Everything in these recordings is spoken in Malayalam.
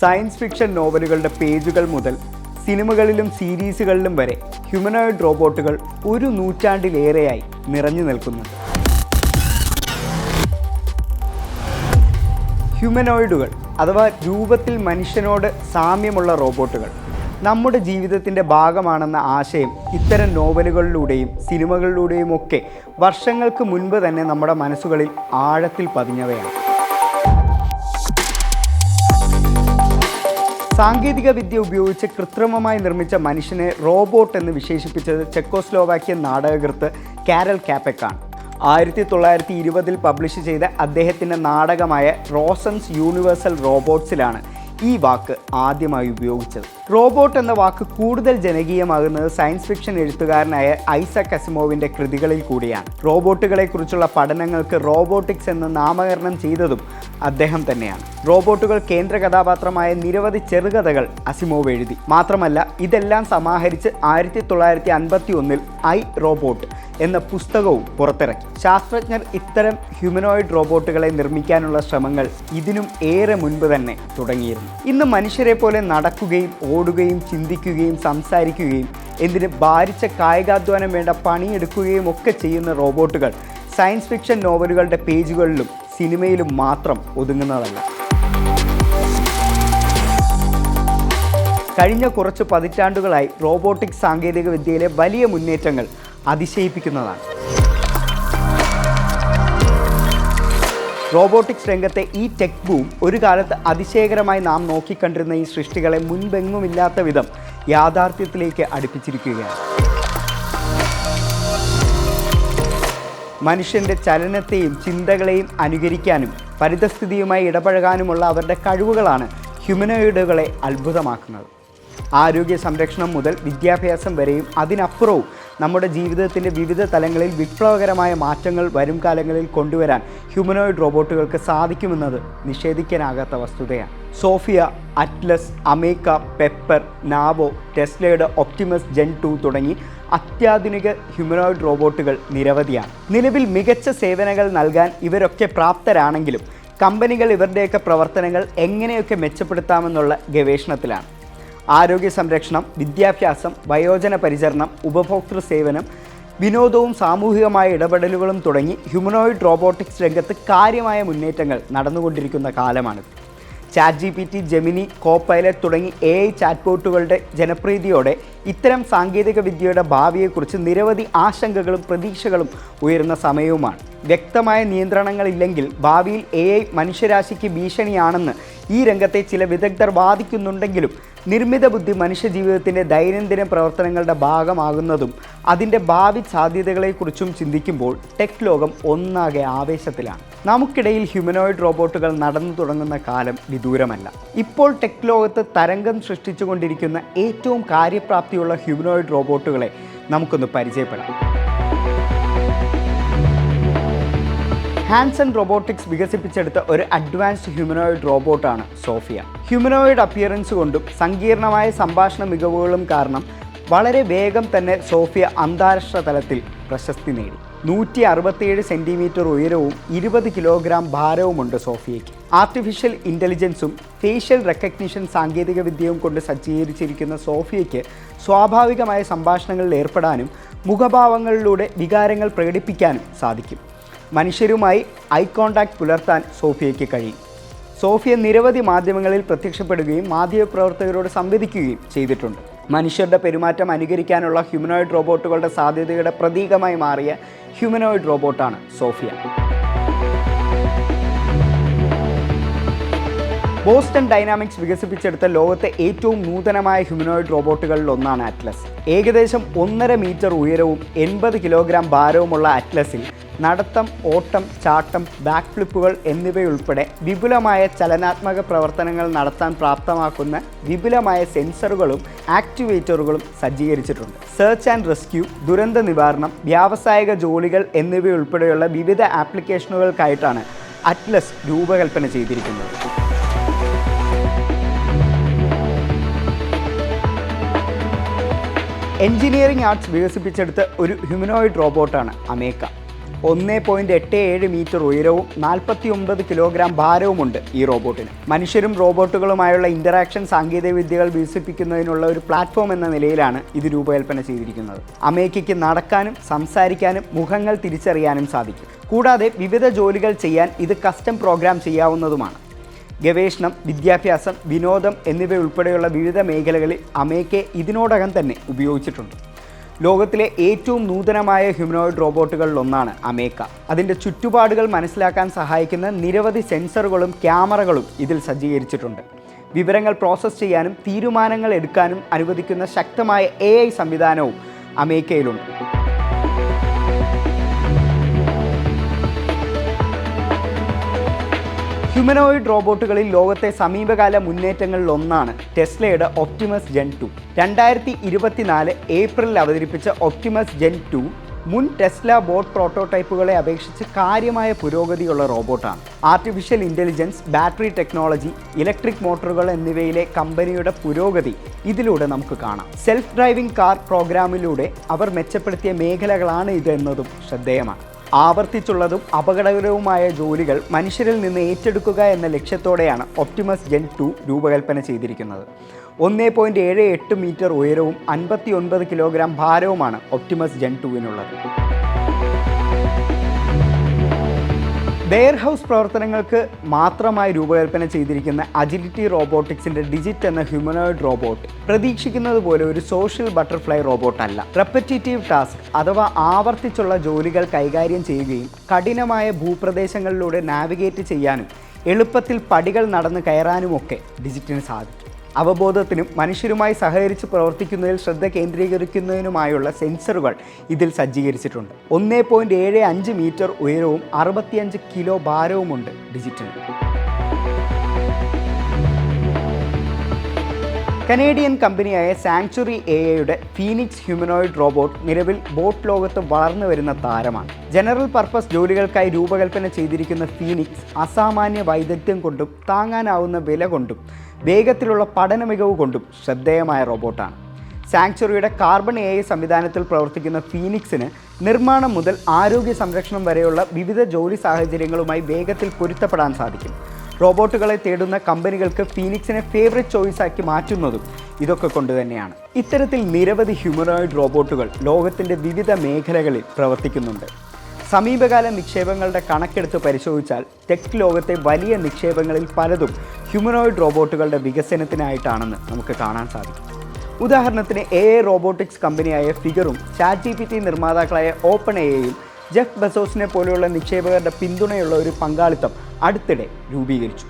സയൻസ് ഫിക്ഷൻ നോവലുകളുടെ പേജുകൾ മുതൽ സിനിമകളിലും സീരീസുകളിലും വരെ ഹ്യൂമനോയിഡ് റോബോട്ടുകൾ ഒരു നൂറ്റാണ്ടിലേറെയായി നിറഞ്ഞു നിൽക്കുന്നുണ്ട് ഹ്യൂമനോയിഡുകൾ അഥവാ രൂപത്തിൽ മനുഷ്യനോട് സാമ്യമുള്ള റോബോട്ടുകൾ നമ്മുടെ ജീവിതത്തിന്റെ ഭാഗമാണെന്ന ആശയം ഇത്തരം നോവലുകളിലൂടെയും സിനിമകളിലൂടെയും ഒക്കെ വർഷങ്ങൾക്ക് മുൻപ് തന്നെ നമ്മുടെ മനസ്സുകളിൽ ആഴത്തിൽ പതിഞ്ഞവയാണ്. സാങ്കേതിക വിദ്യ ഉപയോഗിച്ച് കൃത്രിമമായി നിർമ്മിച്ച മനുഷ്യനെ റോബോട്ട് എന്ന് വിശേഷിപ്പിച്ചത് ചെക്കോസ്ലോവാക്യൻ നാടകകൃത്ത് കാരൽ കാപ്പക്കാണ്. ആയിരത്തി തൊള്ളായിരത്തി ഇരുപതിൽ പബ്ലിഷ് ചെയ്ത അദ്ദേഹത്തിന്റെ നാടകമായ റോസൻസ് യൂണിവേഴ്സൽ റോബോട്ട്സിലാണ് ഈ വാക്ക് ആദ്യമായി ഉപയോഗിച്ചത്. റോബോട്ട് എന്ന വാക്ക് കൂടുതൽ ജനകീയമാകുന്നത് സയൻസ് ഫിക്ഷൻ എഴുത്തുകാരനായ ഐസക് അസിമോവിന്റെ കൃതികളിൽ കൂടിയാണ്. റോബോട്ടുകളെക്കുറിച്ചുള്ള പഠനങ്ങൾക്ക് റോബോട്ടിക്സ് എന്ന് നാമകരണം ചെയ്തതും അദ്ദേഹം തന്നെയാണ്. റോബോട്ടുകൾ കേന്ദ്ര കഥാപാത്രമായ നിരവധി ചെറുകഥകൾ അസിമോവ് എഴുതി. മാത്രമല്ല ഇതെല്ലാം സമാഹരിച്ച് ആയിരത്തി തൊള്ളായിരത്തി അൻപത്തി ഒന്നിൽ ഐ റോബോട്ട് എന്ന പുസ്തകവും പുറത്തിറക്കി. ശാസ്ത്രജ്ഞർ ഇത്തരം ഹ്യൂമനോയിഡ് റോബോട്ടുകളെ നിർമ്മിക്കാനുള്ള ശ്രമങ്ങൾ ഇതിനും ഏറെ മുൻപ് തന്നെ തുടങ്ങിയിരുന്നു. ഇന്ന് മനുഷ്യരെ പോലെ നടക്കുകയും ഓടുകയും ചിന്തിക്കുകയും സംസാരിക്കുകയും എന്തിന് ഭാരിച്ച കായികാധ്വാനം വേണ്ട പണിയെടുക്കുകയും ഒക്കെ ചെയ്യുന്ന റോബോട്ടുകൾ. സയൻസ് ഫിക്ഷൻ നോവലുകളുടെ പേജുകളിലും സിനിമയിലും മാത്രം ഒതുങ്ങുന്നതല്ല. കഴിഞ്ഞ കുറച്ച് പതിറ്റാണ്ടുകളായി റോബോട്ടിക് സാങ്കേതികവിദ്യയിലെ വലിയ മുന്നേറ്റങ്ങൾ അതിശയിപ്പിക്കുന്നതാണ്. റോബോട്ടിക്സ് രംഗത്തെ ഈ ടെക് ബൂം ഒരു കാലത്ത് അതിശയകരമായി നാം നോക്കിക്കണ്ടിരുന്ന ഈ സൃഷ്ടികളെ മുൻപെങ്ങുമില്ലാത്ത വിധം യാഥാർത്ഥ്യത്തിലേക്ക് അടുപ്പിച്ചിരിക്കുകയാണ്. മനുഷ്യന്റെ ചലനത്തെയും ചിന്തകളെയും അനുകരിക്കാനും പരിതസ്ഥിതിയുമായി ഇടപഴകാനുമുള്ള അവരുടെ കഴിവുകളാണ് ഹ്യൂമനോയിഡുകളെ അത്ഭുതമാക്കുന്നത്. ആരോഗ്യ സംരക്ഷണം മുതൽ വിദ്യാഭ്യാസം വരെയും അതിനപ്പുറവും നമ്മുടെ ജീവിതത്തിന്റെ വിവിധ തലങ്ങളിൽ വിപ്ലവകരമായ മാറ്റങ്ങൾ വരും കാലങ്ങളിൽ കൊണ്ടുവരാൻ ഹ്യൂമനോയിഡ് റോബോട്ടുകൾക്ക് സാധിക്കുമെന്നത് നിഷേധിക്കാനാകാത്ത വസ്തുതയാണ്. Sophia Atlas Ameca Pepper Nao ടെസ്ലയുടെ Optimus gen two തുടങ്ങി അത്യാധുനിക ഹ്യൂമനോയിഡ് റോബോട്ടുകൾ നിരവധിയാണ്. നിലവിൽ മികച്ച സേവനങ്ങൾ നൽകാൻ ഇവരൊക്കെ പ്രാപ്തരാണെങ്കിലും കമ്പനികൾ ഇവരുടെയൊക്കെ പ്രവർത്തനങ്ങൾ എങ്ങനെയൊക്കെ മെച്ചപ്പെടുത്താമെന്നുള്ള ഗവേഷണത്തിലാണ്. ആരോഗ്യ സംരക്ഷണം വിദ്യാഭ്യാസം വയോജന പരിചരണം ഉപഭോക്തൃ സേവനം വിനോദവും സാമൂഹികമായ ഇടപെടലുകളും തുടങ്ങി ഹ്യൂമനോയിഡ് റോബോട്ടിക്സ് രംഗത്ത് കാര്യമായ മുന്നേറ്റങ്ങൾ നടന്നുകൊണ്ടിരിക്കുന്ന കാലമാണിത്. Chat G P T Gemini Copilot തുടങ്ങി എ ഐ ചാറ്റ്ബോട്ടുകളുടെ ജനപ്രീതിയോടെ ഇത്തരം സാങ്കേതിക വിദ്യയുടെ ഭാവിയെക്കുറിച്ച് നിരവധി ആശങ്കകളും പ്രതീക്ഷകളും ഉയരുന്ന സമയവുമാണ്. വ്യക്തമായ നിയന്ത്രണങ്ങളില്ലെങ്കിൽ ഭാവിയിൽ എ ഐ മനുഷ്യരാശിക്ക് ഭീഷണിയാണെന്ന് ഈ രംഗത്തെ ചില വിദഗ്ധർ വാദിക്കുന്നുണ്ടെങ്കിലും നിർമ്മിത ബുദ്ധി മനുഷ്യജീവിതത്തിന്റെ ദൈനംദിന പ്രവർത്തനങ്ങളുടെ ഭാഗമാകുന്നതും അതിന്റെ ഭാവി സാധ്യതകളെക്കുറിച്ചും ചിന്തിക്കുമ്പോൾ ടെക് ലോകം ഒന്നാകെ ആവേശത്തിലാണ്. നമുക്കിടയിൽ ഹ്യൂമനോയിഡ് റോബോട്ടുകൾ നടന്നു തുടങ്ങുന്ന കാലം വിദൂരമല്ല. ഇപ്പോൾ ടെക് ലോകത്ത് തരംഗം സൃഷ്ടിച്ചുകൊണ്ടിരിക്കുന്ന ഏറ്റവും കാര്യപ്രാപ്തിയുള്ള ഹ്യൂമനോയിഡ് റോബോട്ടുകളെ നമുക്കൊന്ന് പരിചയപ്പെടാം. ഹാൻസൺ റോബോട്ടിക്സ് വികസിപ്പിച്ചെടുത്ത ഒരു അഡ്വാൻസ്ഡ് ഹ്യൂമനോയിഡ് റോബോട്ടാണ് സോഫിയ. ഹ്യൂമനോയിഡ് അപ്പിയറൻസ് കൊണ്ടും സങ്കീർണമായ സംഭാഷണ മികവുകളും കാരണം വളരെ വേഗം തന്നെ സോഫിയ അന്താരാഷ്ട്ര തലത്തിൽ പ്രശസ്തി നേടി. നൂറ്റി അറുപത്തിയേഴ് സെന്റിമീറ്റർ ഉയരവും ഇരുപത് കിലോഗ്രാം ഭാരവുമുണ്ട് സോഫിയയ്ക്ക്. ആർട്ടിഫിഷ്യൽ ഇന്റലിജൻസും ഫേഷ്യൽ റെക്കഗ്നിഷൻ സാങ്കേതികവിദ്യയും കൊണ്ട് സജ്ജീകരിച്ചിരിക്കുന്ന സോഫിയയ്ക്ക് സ്വാഭാവികമായ സംഭാഷണങ്ങളിൽ ഏർപ്പെടാനും മുഖഭാവങ്ങളിലൂടെ വികാരങ്ങൾ പ്രകടിപ്പിക്കാനും സാധിക്കും. മനുഷ്യരുമായി ഐ കോണ്ടാക്ട് പുലർത്താൻ സോഫിയയ്ക്ക് കഴിയും. സോഫിയ നിരവധി മാധ്യമങ്ങളിൽ പ്രത്യക്ഷപ്പെടുകയും മാധ്യമപ്രവർത്തകരോട് സംവദിക്കുകയും ചെയ്തിട്ടുണ്ട്. മനുഷ്യരുടെ പെരുമാറ്റം അനുകരിക്കാനുള്ള ഹ്യൂമനോയിഡ് റോബോട്ടുകളുടെ സാധ്യതയുടെ പ്രതീകമായി മാറിയ ഹ്യൂമനോയിഡ് റോബോട്ടാണ് സോഫിയ. ബോസ്റ്റൺ ഡൈനാമിക്സ് വികസിപ്പിച്ചെടുത്ത ലോകത്തെ ഏറ്റവും നൂതനമായ ഹ്യൂമനോയിഡ് റോബോട്ടുകളിൽ ഒന്നാണ് അറ്റ്ലസ് ഏകദേശം ഒന്നര മീറ്റർ ഉയരവും എൺപത് കിലോഗ്രാം ഭാരവുമുള്ള അറ്റ്ലസിൽ നടത്തം ഓട്ടം ചാട്ടം ബാക്ക് ഫ്ലിപ്പുകൾ എന്നിവയുൾപ്പെടെ വിപുലമായ ചലനാത്മക പ്രവർത്തനങ്ങൾ നടത്താൻ പ്രാപ്തമാക്കുന്ന വിപുലമായ സെൻസറുകളും ആക്ടിവേറ്ററുകളും സജ്ജീകരിച്ചിട്ടുണ്ട്. സെർച്ച് ആൻഡ് റെസ്ക്യൂ ദുരന്ത നിവാരണം വ്യാവസായിക ജോലികൾ എന്നിവയുൾപ്പെടെയുള്ള വിവിധ ആപ്ലിക്കേഷനുകൾക്കായിട്ടാണ് അറ്റ്ലസ് രൂപകൽപ്പന ചെയ്തിരിക്കുന്നത്. എഞ്ചിനീയറിംഗ് ആർട്സ് വികസിപ്പിച്ചെടുത്ത ഒരു ഹ്യൂമനോയിഡ് റോബോട്ടാണ് അമേക്ക. ഒന്നേ പോയിന്റ് എട്ട് ഏഴ് മീറ്റർ ഉയരവും നാൽപ്പത്തി ഒമ്പത് കിലോഗ്രാം ഭാരവുമുണ്ട് ഈ റോബോട്ടിന്. മനുഷ്യരും റോബോട്ടുകളുമായുള്ള ഇന്ററാക്ഷൻ സാങ്കേതിക വിദ്യകൾ വികസിപ്പിക്കുന്നതിനുള്ള ഒരു പ്ലാറ്റ്ഫോം എന്ന നിലയിലാണ് ഇത് രൂപകൽപ്പന ചെയ്തിരിക്കുന്നത്. അമേരിക്കയ്ക്ക് നടക്കാനും സംസാരിക്കാനും മുഖങ്ങൾ തിരിച്ചറിയാനും സാധിക്കും. കൂടാതെ വിവിധ ജോലികൾ ചെയ്യാൻ ഇത് കസ്റ്റം പ്രോഗ്രാം ചെയ്യാവുന്നതുമാണ്. ഗവേഷണം വിദ്യാഭ്യാസം വിനോദം എന്നിവയുൾപ്പെടെയുള്ള വിവിധ മേഖലകളിൽ അമേക്കെ ഇതിനോടകം തന്നെ ഉപയോഗിച്ചിട്ടുണ്ട്. ലോകത്തിലെ ഏറ്റവും നൂതനമായ ഹ്യൂമനോയിഡ് റോബോട്ടുകളിലൊന്നാണ് അമേക്ക. അതിന്റെ ചുറ്റുപാടുകൾ മനസ്സിലാക്കാൻ സഹായിക്കുന്ന നിരവധി സെൻസറുകളും ക്യാമറകളും ഇതിൽ സജ്ജീകരിച്ചിട്ടുണ്ട്. വിവരങ്ങൾ പ്രോസസ്സ് ചെയ്യാനും തീരുമാനങ്ങൾ എടുക്കാനും അനുവദിക്കുന്ന ശക്തമായ എ സംവിധാനവും അമേക്കയിലുണ്ട്. ഹ്യൂമനോയിഡ് റോബോട്ടുകളിൽ ലോകത്തെ സമീപകാല മുന്നേറ്റങ്ങളിൽ ഒന്നാണ് ടെസ്ലയുടെ ഒപ്റ്റിമസ് ജെൻ ടു. രണ്ടായിരത്തി ഇരുപത്തിനാല് ഏപ്രിലിൽ അവതരിപ്പിച്ച ഒപ്റ്റിമസ് ജെൻ ടു മുൻ ടെസ്ല ബോട്ട് പ്രോട്ടോടൈപ്പുകളെ അപേക്ഷിച്ച് കാര്യമായ പുരോഗതിയുള്ള റോബോട്ടാണ്. Artificial intelligence battery technology electric മോട്ടോറുകൾ എന്നിവയിലെ കമ്പനിയുടെ പുരോഗതി ഇതിലൂടെ നമുക്ക് കാണാം. സെൽഫ് ഡ്രൈവിംഗ് കാർ പ്രോഗ്രാമിലൂടെ അവർ മെച്ചപ്പെടുത്തിയ മേഖലകളാണ് ഇതെന്നതും ശ്രദ്ധേയമാണ്. ആവർത്തിച്ചുള്ളതും അപകടകരവുമായ ജോലികൾ മനുഷ്യരിൽ നിന്ന് ഏറ്റെടുക്കുക എന്ന ലക്ഷ്യത്തോടെയാണ് ഒപ്റ്റിമസ് ജെൻ ടു രൂപകൽപ്പന ചെയ്തിരിക്കുന്നത്. ഒന്നേ പോയിന്റ് ഏഴ് എട്ട് മീറ്റർ ഉയരവും അൻപത്തി ഒൻപത് കിലോഗ്രാം ഭാരവുമാണ് ഒപ്റ്റിമസ് ജെൻ ടുവിനുള്ളത് വെയർഹൗസ് പ്രവർത്തനങ്ങൾക്ക് മാത്രമായി രൂപകൽപ്പന ചെയ്തിരിക്കുന്ന അജിലിറ്റി റോബോട്ടിക്സിന്റെ ഡിജിറ്റ് എന്ന ഹ്യൂമനോയിഡ് റോബോട്ട് പ്രതീക്ഷിക്കുന്നത് പോലെ ഒരു സോഷ്യൽ ബട്ടർഫ്ലൈ റോബോട്ട് അല്ല റെപ്പറ്റേറ്റീവ് ടാസ്ക് അഥവാ ആവർത്തിച്ചുള്ള ജോലികൾ കൈകാര്യം ചെയ്യുകയും കഠിനമായ ഭൂപ്രദേശങ്ങളിലൂടെ നാവിഗേറ്റ് ചെയ്യാനും എളുപ്പത്തിൽ പടികൾ നടന്ന് കയറാനുമൊക്കെ ഡിജിറ്റിന് സാധിക്കും. അവബോധത്തിനും മനുഷ്യരുമായി സഹകരിച്ച് പ്രവർത്തിക്കുന്നതിൽ ശ്രദ്ധ കേന്ദ്രീകരിക്കുന്നതിനുമായുള്ള സെൻസറുകൾ ഇതിൽ സജ്ജീകരിച്ചിട്ടുണ്ട്. ഒന്നേ പോയിന്റ് ഏഴ് അഞ്ച് മീറ്റർ ഉയരവും അറുപത്തിയഞ്ച് കിലോ ഭാരവുമുണ്ട് ഡിജിറ്റൽ കനേഡിയൻ കമ്പനിയായ സാങ്ച്വറി എ ഐയുടെ ഫീനിക്സ് ഹ്യൂമനോയിഡ് റോബോട്ട് നിലവിൽ ബോട്ട് ലോകത്ത് വളർന്നു വരുന്ന താരമാണ്. ജനറൽ പർപ്പസ് ജോലികൾക്കായി രൂപകൽപ്പന ചെയ്തിരിക്കുന്ന ഫീനിക്സ് അസാമാന്യ വൈദഗ്ധ്യം കൊണ്ടും താങ്ങാനാവുന്ന വില കൊണ്ടും വേഗത്തിലുള്ള പഠന മികവ് കൊണ്ടും ശ്രദ്ധേയമായ റോബോട്ടാണ്. സാങ്ച്വറിയുടെ കാർബൺ എ സംവിധാനത്തിൽ പ്രവർത്തിക്കുന്ന ഫീനിക്സിന് നിർമ്മാണം മുതൽ ആരോഗ്യ സംരക്ഷണം വരെയുള്ള വിവിധ ജോലി സാഹചര്യങ്ങളുമായി വേഗത്തിൽ പൊരുത്തപ്പെടാൻ സാധിക്കും. റോബോട്ടുകളെ തേടുന്ന കമ്പനികൾക്ക് ഫീനിക്സിനെ ഫേവറേറ്റ് ചോയ്സാക്കി മാറ്റുന്നതും ഇതൊക്കെ കൊണ്ട് തന്നെയാണ്. ഇത്തരത്തിൽ നിരവധി ഹ്യൂമനോയിഡ് റോബോട്ടുകൾ ലോകത്തിന്റെ വിവിധ മേഖലകളിൽ പ്രവർത്തിക്കുന്നുണ്ട്. സമീപകാല നിക്ഷേപങ്ങളുടെ കണക്കെടുത്ത് പരിശോധിച്ചാൽ ടെക് ലോകത്തെ വലിയ നിക്ഷേപങ്ങളിൽ പലതും ഹ്യൂമനോയിഡ് റോബോട്ടുകളുടെ വികസനത്തിനായിട്ടാണെന്ന് നമുക്ക് കാണാൻ സാധിക്കും. ഉദാഹരണത്തിന് എ എ റോബോട്ടിക്സ് കമ്പനിയായ ഫിഗറും ചാറ്റ് ജി പി ടി നിർമ്മാതാക്കളായ ഓപ്പൺ എയും ജെഫ് ബസോസിനെ പോലെയുള്ള നിക്ഷേപകരുടെ പിന്തുണയുള്ള ഒരു പങ്കാളിത്തം അടുത്തിടെ രൂപീകരിച്ചു.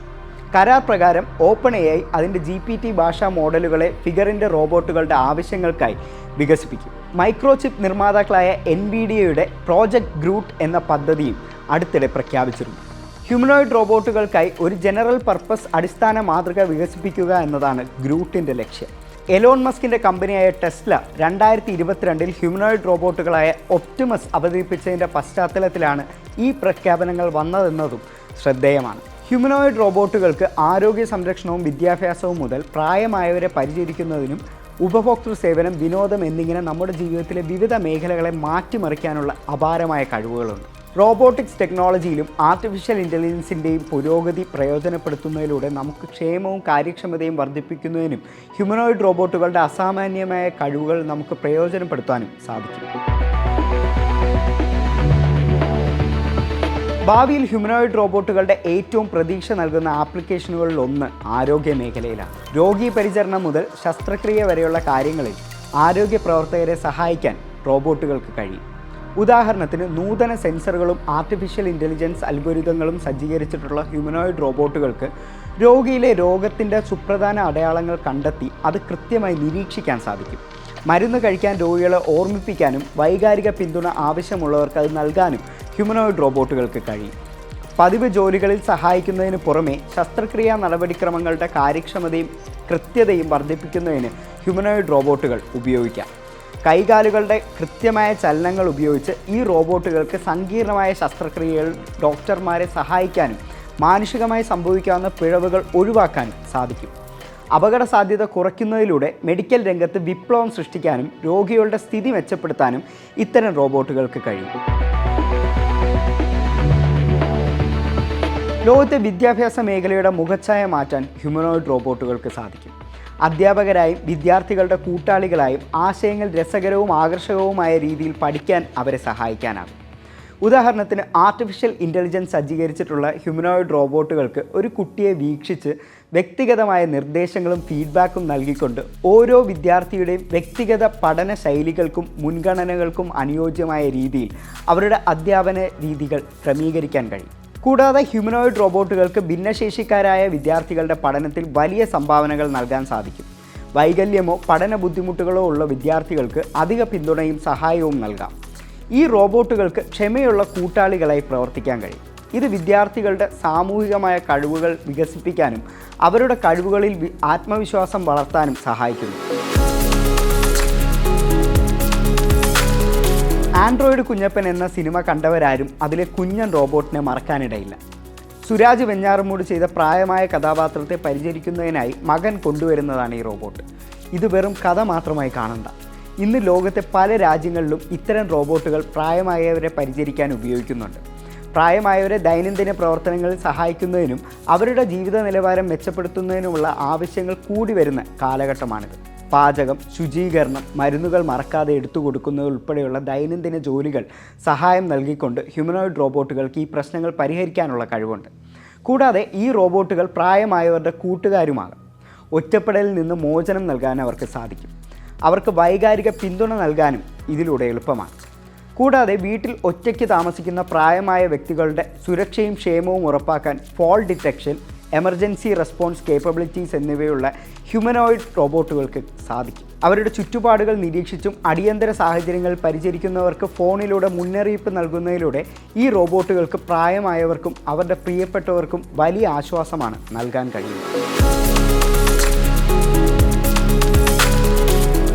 കരാർ പ്രകാരം ഓപ്പൺ എ ഐ അതിന്റെ ജി പി ടി ഭാഷാ മോഡലുകളെ ഫിഗറിന്റെ റോബോട്ടുകളുടെ ആവശ്യങ്ങൾക്കായി വികസിപ്പിക്കും. മൈക്രോചിപ്പ് നിർമ്മാതാക്കളായ എൻ ബി ഡി എയുടെ പ്രോജക്റ്റ് ഗ്രൂട്ട് എന്ന പദ്ധതിയും അടുത്തിടെ പ്രഖ്യാപിച്ചിരുന്നു. ഹ്യൂമനോയിഡ് റോബോട്ടുകൾക്കായി ഒരു ജനറൽ പർപ്പസ് അടിസ്ഥാന മാതൃക വികസിപ്പിക്കുക എന്നതാണ് ഗ്രൂട്ടിന്റെ ലക്ഷ്യം. എലോൺ മസ്കിന്റെ കമ്പനിയായ ടെസ്ല രണ്ടായിരത്തി ഇരുപത്തിരണ്ടിൽ ഹ്യൂമനോയിഡ് റോബോട്ടുകളായ ഒപ്റ്റിമസ് അവതരിപ്പിച്ചതിന്റെ പശ്ചാത്തലത്തിലാണ് ഈ പ്രഖ്യാപനങ്ങൾ വന്നതെന്നതും ശ്രദ്ധേയമാണ്. ഹ്യൂമനോയിഡ് റോബോട്ടുകൾക്ക് ആരോഗ്യ സംരക്ഷണവും വിദ്യാഭ്യാസവും മുതൽ പ്രായമായവരെ പരിചരിക്കുന്നതിനും ഉപഭോക്തൃ സേവനം വിനോദം എന്നിങ്ങനെ നമ്മുടെ ജീവിതത്തിലെ വിവിധ മേഖലകളെ മാറ്റിമറിക്കാനുള്ള അപാരമായ കഴിവുകളുണ്ട്. റോബോട്ടിക്സ് ടെക്നോളജിയിലും ആർട്ടിഫിഷ്യൽ ഇന്റലിജൻസിന്റെയും പുരോഗതി പ്രയോജനപ്പെടുത്തുന്നതിലൂടെ നമുക്ക് ക്ഷേമവും കാര്യക്ഷമതയും വർദ്ധിപ്പിക്കുന്നതിനും ഹ്യൂമനോയിഡ് റോബോട്ടുകളുടെ അസാമാന്യമായ കഴിവുകൾ നമുക്ക് പ്രയോജനപ്പെടുത്താനും സാധിക്കും. ഭാവിയിൽ ഹ്യൂമനോയിഡ് റോബോട്ടുകളുടെ ഏറ്റവും പ്രതീക്ഷ നൽകുന്ന ആപ്ലിക്കേഷനുകളിൽ ഒന്ന് ആരോഗ്യ മേഖലയിലാണ്. രോഗി പരിചരണം മുതൽ ശസ്ത്രക്രിയ വരെയുള്ള കാര്യങ്ങളിൽ ആരോഗ്യ പ്രവർത്തകരെ സഹായിക്കാൻ റോബോട്ടുകൾക്ക് കഴിയും. ഉദാഹരണത്തിന് നൂതന സെൻസറുകളും ആർട്ടിഫിഷ്യൽ ഇന്റലിജൻസ് അൽഗോരിതങ്ങളും സജ്ജീകരിച്ചിട്ടുള്ള ഹ്യൂമനോയിഡ് റോബോട്ടുകൾക്ക് രോഗിയിലെ രോഗത്തിന്റെ സുപ്രധാന അടയാളങ്ങൾ കണ്ടെത്തി അത് കൃത്യമായി നിരീക്ഷിക്കാൻ സാധിക്കും. മരുന്ന് കഴിക്കാൻ രോഗികളെ ഓർമ്മിപ്പിക്കാനും വൈകാരിക പിന്തുണ ആവശ്യമുള്ളവർക്ക് അത് നൽകാനും ഹ്യൂമനോയിഡ് റോബോട്ടുകൾക്ക് കഴിയും. പതിവ് ജോലികളിൽ സഹായിക്കുന്നതിന് പുറമെ ശസ്ത്രക്രിയാ നടപടിക്രമങ്ങളുടെ കാര്യക്ഷമതയും കൃത്യതയും വർദ്ധിപ്പിക്കുന്നതിന് ഹ്യൂമനോയിഡ് റോബോട്ടുകൾ ഉപയോഗിക്കാം. കൈകാലുകളുടെ കൃത്യമായ ചലനങ്ങൾ ഉപയോഗിച്ച് ഈ റോബോട്ടുകൾക്ക് സങ്കീർണമായ ശസ്ത്രക്രിയകൾ ഡോക്ടർമാരെ സഹായിക്കാനും മാനുഷികമായി സംഭവിക്കാവുന്ന പിഴവുകൾ ഒഴിവാക്കാനും സാധിക്കും. അപകട സാധ്യത കുറയ്ക്കുന്നതിലൂടെ മെഡിക്കൽ രംഗത്ത് വിപ്ലവം സൃഷ്ടിക്കാനും രോഗികളുടെ സ്ഥിതി മെച്ചപ്പെടുത്താനും ഇത്തരം റോബോട്ടുകൾക്ക് കഴിയും. ലോകത്തെ വിദ്യാഭ്യാസ മേഖലയുടെ മുഖച്ഛായ മാറ്റാൻ ഹ്യൂമനോയിഡ് റോബോട്ടുകൾക്ക് സാധിക്കും. അധ്യാപകരായും വിദ്യാർത്ഥികളുടെ കൂട്ടാളികളായും ആശയങ്ങൾ രസകരവും ആകർഷകവുമായ രീതിയിൽ പഠിക്കാൻ അവരെ സഹായിക്കാനാകും. ഉദാഹരണത്തിന് ആർട്ടിഫിഷ്യൽ ഇന്റലിജൻസ് സജ്ജീകരിച്ചിട്ടുള്ള ഹ്യൂമനോയിഡ് റോബോട്ടുകൾക്ക് ഒരു കുട്ടിയെ വീക്ഷിച്ച് വ്യക്തിഗതമായ നിർദ്ദേശങ്ങളും ഫീഡ്ബാക്കും നൽകിക്കൊണ്ട് ഓരോ വിദ്യാർത്ഥിയുടെയും വ്യക്തിഗത പഠന ശൈലികൾക്കും മുൻഗണനകൾക്കും അനുയോജ്യമായ രീതിയിൽ അവരുടെ അധ്യാപന രീതികൾ ക്രമീകരിക്കാൻ കഴിയും. കൂടാതെ ഹ്യൂമനോയിഡ് റോബോട്ടുകൾക്ക് ഭിന്നശേഷിക്കാരായ വിദ്യാർത്ഥികളുടെ പഠനത്തിൽ വലിയ സംഭാവനകൾ നൽകാൻ സാധിക്കും. വൈകല്യമോ പഠന ബുദ്ധിമുട്ടുകളോ ഉള്ള വിദ്യാർത്ഥികൾക്ക് അധിക പിന്തുണയും സഹായവും നൽകാം. ഈ റോബോട്ടുകൾക്ക് ക്ഷമയുള്ള കൂട്ടാളികളായി പ്രവർത്തിക്കാൻ കഴിയും. ഇത് വിദ്യാർത്ഥികളുടെ സാമൂഹികമായ കഴിവുകൾ വികസിപ്പിക്കാനും അവരുടെ കഴിവുകളിൽ ആത്മവിശ്വാസം വളർത്താനും സഹായിക്കുന്നു. ആൻഡ്രോയിഡ് കുഞ്ഞപ്പൻ എന്ന സിനിമ കണ്ടവരാരും അതിലെ കുഞ്ഞൻ റോബോട്ടിനെ മറക്കാനിടയില്ല. സുരാജ് വെഞ്ഞാറമൂട് ചെയ്ത പ്രായമായ കഥാപാത്രത്തെ പരിചരിക്കുന്നതിനായി മകൻ കൊണ്ടുവരുന്നതാണ് ഈ റോബോട്ട്. ഇത് വെറും കഥ മാത്രമായി കാണണ്ട. ഇന്ന് ലോകത്തെ പല രാജ്യങ്ങളിലും ഇത്തരം റോബോട്ടുകൾ പ്രായമായവരെ പരിചരിക്കാൻ ഉപയോഗിക്കുന്നുണ്ട്. പ്രായമായവരെ ദൈനംദിന പ്രവർത്തനങ്ങളിൽ സഹായിക്കുന്നതിനും അവരുടെ ജീവിത നിലവാരം മെച്ചപ്പെടുത്തുന്നതിനുമുള്ള ആവശ്യങ്ങൾ കൂടി വരുന്ന കാലഘട്ടമാണിത്. പാചകം ശുചീകരണം മരുന്നുകൾ മറക്കാതെ എടുത്തു കൊടുക്കുന്നത് ഉൾപ്പെടെയുള്ള ദൈനംദിന ജോലികൾ സഹായം നൽകിക്കൊണ്ട് ഹ്യൂമനോയിഡ് റോബോട്ടുകൾക്ക് ഈ പ്രശ്നങ്ങൾ പരിഹരിക്കാനുള്ള കഴിവുണ്ട്. കൂടാതെ ഈ റോബോട്ടുകൾ പ്രായമായവരുടെ കൂട്ടുകാരുമാകാം. ഒറ്റപ്പെടലിൽ നിന്ന് മോചനം നൽകാൻ അവർക്ക് സാധിക്കും. അവർക്ക് വൈകാരിക പിന്തുണ നൽകാനും ഇതിലൂടെ എളുപ്പമാണ്. കൂടാതെ വീട്ടിൽ ഒറ്റയ്ക്ക് താമസിക്കുന്ന പ്രായമായ വ്യക്തികളുടെ സുരക്ഷയും ക്ഷേമവും ഉറപ്പാക്കാൻ fall detection emergency response capabilities എന്നിവയുള്ള ഹ്യൂമനോയിഡ് റോബോട്ടുകൾക്ക് സാധിക്കും. അവരുടെ ചുറ്റുപാടുകൾ നിരീക്ഷിച്ചും അടിയന്തര സാഹചര്യങ്ങൾ പരിചരിക്കുന്നവർക്ക് ഫോണിലൂടെ മുന്നറിയിപ്പ് നൽകുന്നതിലൂടെ ഈ റോബോട്ടുകൾക്ക് പ്രായമായവർക്കും അവരുടെ പ്രിയപ്പെട്ടവർക്കും വലിയ ആശ്വാസമാണ് നൽകാൻ കഴിയുന്നത്.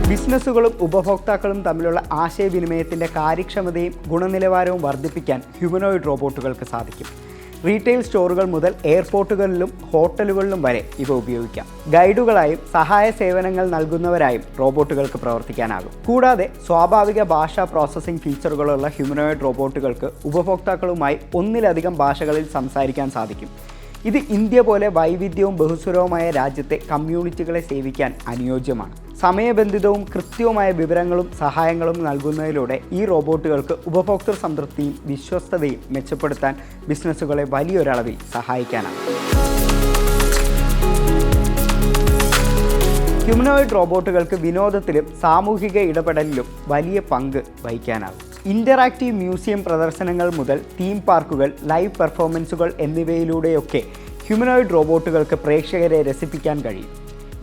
ബിസിനസ്സുകളും ഉപഭോക്താക്കളും തമ്മിലുള്ള ആശയവിനിമയത്തിന്റെ കാര്യക്ഷമതയും ഗുണനിലവാരവും വർദ്ധിപ്പിക്കാൻ ഹ്യൂമനോയിഡ് റോബോട്ടുകൾക്ക് സാധിക്കും. റീറ്റെയിൽ സ്റ്റോറുകൾ മുതൽ എയർപോർട്ടുകളിലും ഹോട്ടലുകളിലും വരെ ഇവ ഉപയോഗിക്കാം. ഗൈഡുകളായും സഹായ സേവനങ്ങൾ നൽകുന്നവരായും റോബോട്ടുകൾക്ക് പ്രവർത്തിക്കാനാകും. കൂടാതെ സ്വാഭാവിക ഭാഷാ പ്രോസസ്സിംഗ് ഫീച്ചറുകളുള്ള ഹ്യൂമനോയിഡ് റോബോട്ടുകൾക്ക് ഉപഭോക്താക്കളുമായി ഒന്നിലധികം ഭാഷകളിൽ സംസാരിക്കാൻ സാധിക്കും. ഇത് ഇന്ത്യ പോലെ വൈവിധ്യവും ബഹുസ്വരവുമായ രാജ്യത്തെ കമ്മ്യൂണിറ്റികളെ സേവിക്കാൻ അനുയോജ്യമാണ്. സമയബന്ധിതവും കൃത്യവുമായ വിവരങ്ങളും സഹായങ്ങളും നൽകുന്നതിലൂടെ ഈ റോബോട്ടുകൾക്ക് ഉപഭോക്തൃ സംതൃപ്തിയും വിശ്വസ്തതയും മെച്ചപ്പെടുത്താൻ ബിസിനസ്സുകളെ വലിയൊരളവിൽ സഹായിക്കാനാണ്. ഹ്യൂമനോയിഡ് റോബോട്ടുകൾക്ക് വിനോദത്തിലും സാമൂഹിക ഇടപെടലിലും വലിയ പങ്ക് വഹിക്കാനാകും. ഇന്ററാക്റ്റീവ് മ്യൂസിയം പ്രദർശനങ്ങൾ മുതൽ തീം പാർക്കുകൾ ലൈവ് പെർഫോമൻസുകൾ എന്നിവയിലൂടെയൊക്കെ ഹ്യൂമനോയിഡ് റോബോട്ടുകൾക്ക് പ്രേക്ഷകരെ രസിപ്പിക്കാൻ കഴിയും.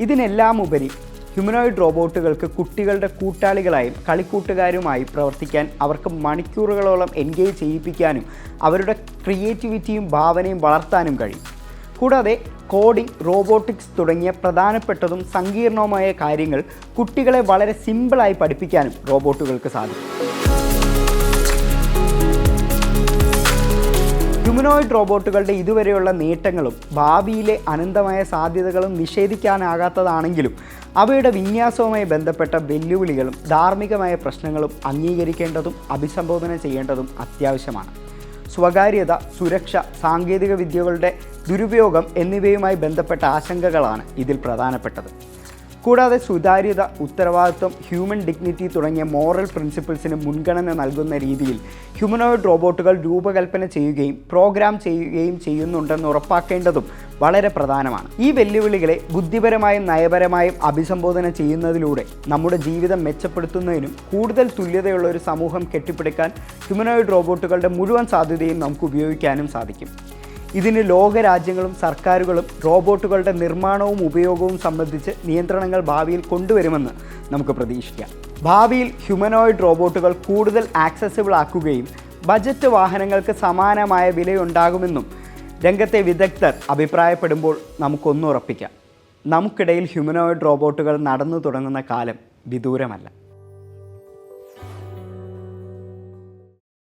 ഇതിനെല്ലാം ഉപരി ഹ്യൂമനോയിഡ് റോബോട്ടുകൾക്ക് കുട്ടികളുടെ കൂട്ടാളികളായും കളിക്കൂട്ടുകാരുമായി പ്രവർത്തിക്കാൻ അവർക്ക് മണിക്കൂറുകളോളം എൻഗേജ് ചെയ്യിപ്പിക്കാനും അവരുടെ ക്രിയേറ്റിവിറ്റിയും ഭാവനയും വളർത്താനും കഴിയും. കൂടാതെ കോഡിംഗ് റോബോട്ടിക്സ് തുടങ്ങിയ പ്രധാനപ്പെട്ടതും സങ്കീർണവുമായ കാര്യങ്ങൾ കുട്ടികളെ വളരെ സിമ്പിളായി പഠിപ്പിക്കാനും റോബോട്ടുകൾക്ക് സാധിക്കും. ഹ്യൂമനോയിഡ് റോബോട്ടുകളുടെ ഇതുവരെയുള്ള നേട്ടങ്ങളും ഭാവിയിലെ അനന്തമായ സാധ്യതകളും നിഷേധിക്കാനാകാത്തതാണെങ്കിലും അവയുടെ വിന്യാസവുമായി ബന്ധപ്പെട്ട വെല്ലുവിളികളും ധാർമ്മികമായ പ്രശ്നങ്ങളും അംഗീകരിക്കേണ്ടതും അഭിസംബോധന ചെയ്യേണ്ടതും അത്യാവശ്യമാണ്. സ്വകാര്യത സുരക്ഷ സാങ്കേതിക വിദ്യകളുടെ ദുരുപയോഗം എന്നിവയുമായി ബന്ധപ്പെട്ട ആശങ്കകളാണ് ഇതിൽ പ്രധാനപ്പെട്ടത്. കൂടാതെ സുതാര്യത ഉത്തരവാദിത്വം ഹ്യൂമൻ ഡിഗ്നിറ്റി തുടങ്ങിയ മോറൽ പ്രിൻസിപ്പിൾസിന് മുൻഗണന നൽകുന്ന രീതിയിൽ ഹ്യൂമനോയിഡ് റോബോട്ടുകൾ രൂപകൽപ്പന ചെയ്യുകയും പ്രോഗ്രാം ചെയ്യുകയും ചെയ്യുന്നുണ്ടെന്ന് ഉറപ്പാക്കേണ്ടതും വളരെ പ്രധാനമാണ്. ഈ വെല്ലുവിളികളെ ബുദ്ധിപരമായും നയപരമായും അഭിസംബോധന ചെയ്യുന്നതിലൂടെ നമ്മുടെ ജീവിതം മെച്ചപ്പെടുത്തുന്നതിനും കൂടുതൽ തുല്യതയുള്ള ഒരു സമൂഹം കെട്ടിപ്പടുക്കാൻ ഹ്യൂമനോയിഡ് റോബോട്ടുകളുടെ മുഴുവൻ സാധ്യതയും നമുക്ക് ഉപയോഗിക്കാനും സാധിക്കും. ഇതിന് ലോകരാജ്യങ്ങളും സർക്കാരുകളും റോബോട്ടുകളുടെ നിർമ്മാണവും ഉപയോഗവും സംബന്ധിച്ച് നിയന്ത്രണങ്ങൾ ഭാവിയിൽ കൊണ്ടുവരുമെന്ന് നമുക്ക് പ്രതീക്ഷിക്കാം. ഭാവിയിൽ ഹ്യൂമനോയിഡ് റോബോട്ടുകൾ കൂടുതൽ ആക്സസിബിൾ ആക്കുകയും ബജറ്റ് വാഹനങ്ങൾക്ക് സമാനമായ വിലയുണ്ടാകുമെന്നും രംഗത്തെ വിദഗ്ധർ അഭിപ്രായപ്പെടുമ്പോൾ നമുക്കൊന്നുറപ്പിക്കാം. നമുക്കിടയിൽ ഹ്യൂമനോയിഡ് റോബോട്ടുകൾ നടന്നു തുടങ്ങുന്ന കാലം വിദൂരമല്ല.